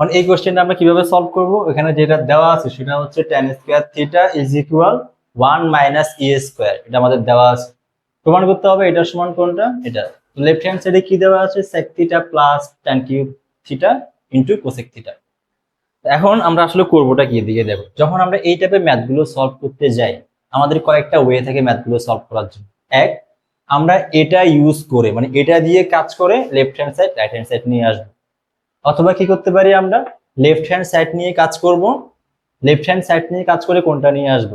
এখন এই কোশ্চেনটা আমরা কীভাবে সলভ করব? এখানে যেটা দেওয়া আছে সেটা হচ্ছে tan square theta is equal 1 minus e square এটা আমাদের দেওয়া আছে। প্রমাণ করতে হবে এটার সমান কোনটা? এটা। লেফট হ্যান্ড সাইডে কি দেওয়া আছে? sec theta plus tan cube theta into cosec theta এখন আমরা আসলে করবোটা কি দিকে দেখো। যখন আমরা এই টাইপের ম্যাথগুলো সলভ করতে যাই, আমাদের কয়েকটা ওয়ে থাকে ম্যাথগুলো সলভ করার জন্য। এক, আমরা এটা ইউজ করে মানে এটা দিয়ে কাজ করে left hand side right hand side নিয়ে আসব। অথবা কি করতে পারি আমরা? লেফট হ্যান্ড সাইড নিয়ে কাজ করব। লেফট হ্যান্ড সাইড নিয়ে কাজ করে কোনটা নিয়ে আসব?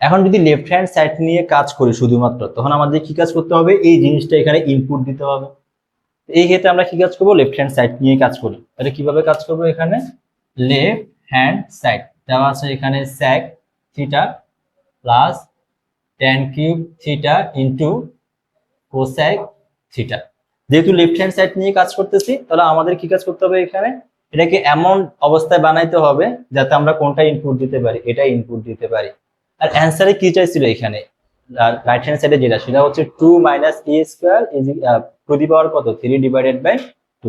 এখন যদি লেফট হ্যান্ড সাইড নিয়ে কাজ করি শুধুমাত্র, তখন আমাদের কি কাজ করতে হবে? এই জিনিসটা এখানে ইনপুট দিতে হবে। এই ক্ষেত্রে আমরা কি কাজ করব? লেফট হ্যান্ড সাইড নিয়ে কাজ করি। তাহলে কীভাবে কাজ করব এখানে? লেফট হ্যান্ড সাইড দেওয়া আছে এখানে sec theta plus tan cube theta into cosec theta যেহেতু লেফট হ্যান্ড সাইড নিয়ে কাজ করতেছি, তাহলে আমাদের কি কাজ করতে হবে এখানে? এটাকে এমন অবস্থায় বানাইতে হবে যাতে আমরা কোনটা ইনপুট দিতে পারি, এটা ইনপুট দিতে পারি। আর অ্যান্সারে কি চাইছিল এখানে? রাইট হ্যান্ড সাইডে যেটা, সেটা হচ্ছে two minus e square to the power কত? থ্রি ডিভাইডেড বাই টু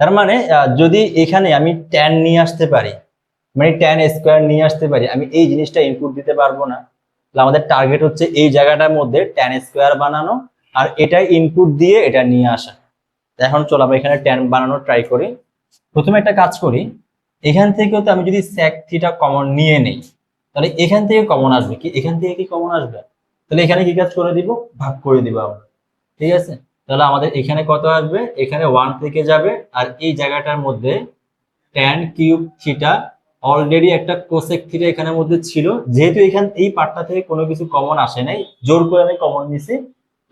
তার মানে যদি এখানে আমি ট্যান নিয়ে আসতে পারি মানে ট্যান স্কোয়ার নিয়ে আসতে পারি, আমি এই জিনিসটা ইনপুট দিতে পারব না। আমাদের টার্গেট হচ্ছে এই জায়গাটার মধ্যে ট্যান স্কোয়ার বানানো আর এটা ইনপুট দিয়ে এটা নিয়ে আসা। এখন চলো আমরা এখানে ট্যান বানানোর ট্রাই করি। প্রথমে একটা কাজ করি, এখান থেকেও তো আমি যদি স্যাক থিটা কমন নিয়ে নেই, তাহলে এখান থেকে কমন আসবে কি? এখান থেকে কি কমন আসবে? তাহলে এখানে কি কাজ করে দিব? ভাগ করে দিব আমরা। ঠিক আছে? তাহলে আমাদের এখানে কত আসবে? এখানে ওয়ান থেকে যাবে, আর এই জায়গাটার মধ্যে ট্যান কিউব থিটা অলরেডি একটা কোসেক থিটা এখানের মধ্যে ছিল। যেহেতু এখান, এই পার্টটা থেকে কোনো কিছু কমন আসে নাই, জোর করে আমি কমন নিছি।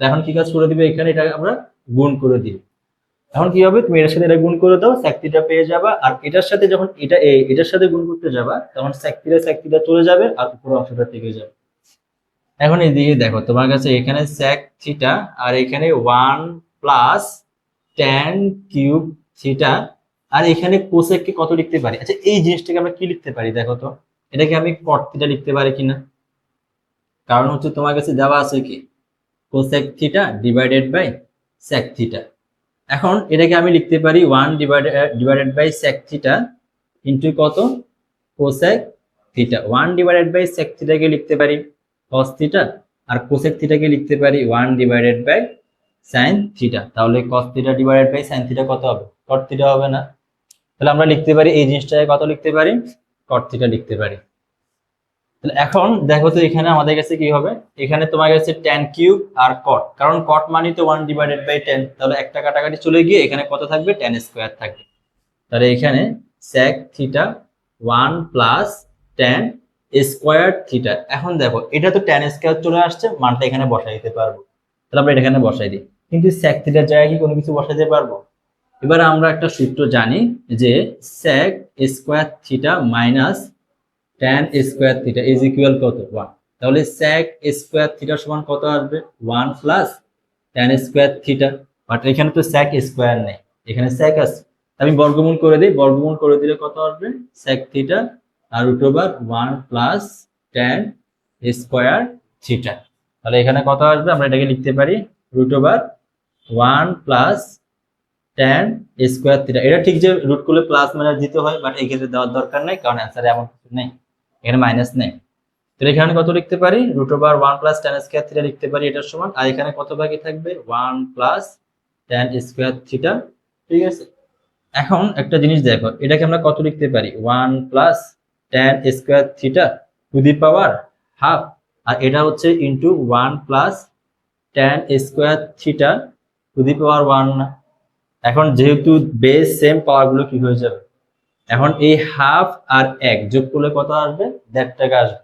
এখন কি কাজ করে দিবে? এখানে এটা আমরা গুণ করে দিই। এখন কি হবে? তুমি এটার সাথে এটা গুণ করে দাও স্যাকটিটা পেয়ে যাবা। আর এটার সাথে যখন এটা এটার সাথে গুণ করতে যাবা, তখন স্যাকটিটা স্যাকটিটা চলে যাবে আর উপরে অংশটা থেকে যাবে। এখন এদিকে দেখো, তোমার কাছে এখানে স্যাক থিটা আর এখানে one plus tan cube theta আর এখানে কোসেককে কত লিখতে পারি? আচ্ছা এই জিনিসটাকে আমরা কি লিখতে পারি দেখো তো? এটাকে আমি কট থিটা লিখতে পারি কিনা? কারণ হচ্ছে তোমার কাছে দেওয়া আছে কি? Cosec theta divided by sec theta এখন এটাকে আমি লিখতে পারি one divided divided by sec theta into কত? Cosec theta one divided by sec থিটাকে লিখতে পারি কস থিটা আর কোসেক থিটাকে লিখতে পারি one divided by sine theta তাহলে cos theta divided by sine theta কত হবে? কট থিটা হবে না। তাহলে আমরা লিখতে পারি এই জিনিসটাকে কত লিখতে পারি? কট থিটা লিখতে পারি। তাহলে এখন দেখো তো এখানে আমাদের কাছে কি হবে? এখানে তোমার কাছে ট্যান কিউব আর কট কারণ কট মানে তো ওয়ান ডিভাইডেড বাই টেন তাহলে একটা কাটাকাটি চলে গিয়ে এখানে কত থাকবে? টেন স্কোয়ার থাকবে। তাহলে এখানে sec theta one plus tan square theta এখন দেখো, এটা তো টেন স্কোয়ার চলে আসছে, মানটা এখানে বসাই দিতে পারব। তাহলে আমরা এখানে বসাই দিই। কিন্তু স্যাক থিটার জায়গায় কি কোনো কিছু বসাইতে পারব? এবার আমরা একটা সূত্র জানি যে sec square theta minus tan square theta is equal কত? ওয়ান তাহলে স্যাক স্কোয়ার থিটা সমান কত আসবে? One plus tan square theta but এখানে তো স্যাক স্কোয়ার নেই। এখানে স্যাক আছে। আমি বর্গমূল করে দিই। বর্গমূল করে দিলে কত আসবে? স্যাক থিটা আর over one plus tan square theta তাহলে এখানে কত আসবে? আমরা এটাকে লিখতে পারি root over one plus tan square theta এটা ঠিক যে রুট করলে প্লাস মাইনাস দিতে হয় বাট এই ক্ষেত্রে দেওয়ার দরকার নেই, কারণ অ্যান্সারে এমন কিছু নেই। এখানে মাইনাস নেই। তাহলে এখানে কত লিখতে পারি? Root over one plus tan square theta লিখতে পারি, এটার সমান। আর এখানে কত বাকি থাকবে? One plus tan square theta ঠিক আছে? এখন একটা জিনিস দেখো, এটাকে আমরা কত লিখতে পারি? One plus tan square theta to the power half আর এটা হচ্ছে into one plus tan square theta to the power one এখন যেহেতু বেস সেম পাওয়ারগুলো কি হয়ে যাবে? এখন এই হাফ আর এক যোগ করলে কত আসবে? দেড় টাকা আসবে।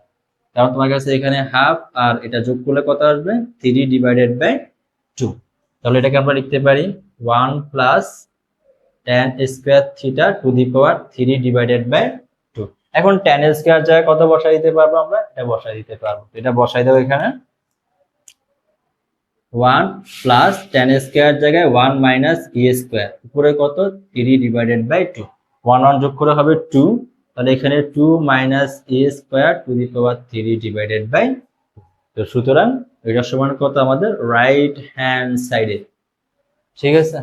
কারণ তোমার কাছে এখানে হাফ আর এটা যোগ করলে কত আসবে? থ্রি ডিভাইডেড বাই টু তাহলে এটাকে আমরা লিখতে পারি one plus tan square theta to the power three divided by two এখন ট্যান স্কোয়ার জায়গায় কত বসাই দিতে পারব আমরা? এটা বসাই দিতে পারব। এটা বসাই দেবো এখানে। ওয়ান প্লাস টেন স্কোয়ার জায়গায় ওয়ান মাইনাস ই স্কোয়ার উপরে কত? Three divided by two one one যোগ করে হবে টু তাহলে এখানে two minus e square to the power three divided by তো সুতরাং এটা সমান কত আমাদের? রাইট হ্যান্ড সাইডে ঠিক আছে?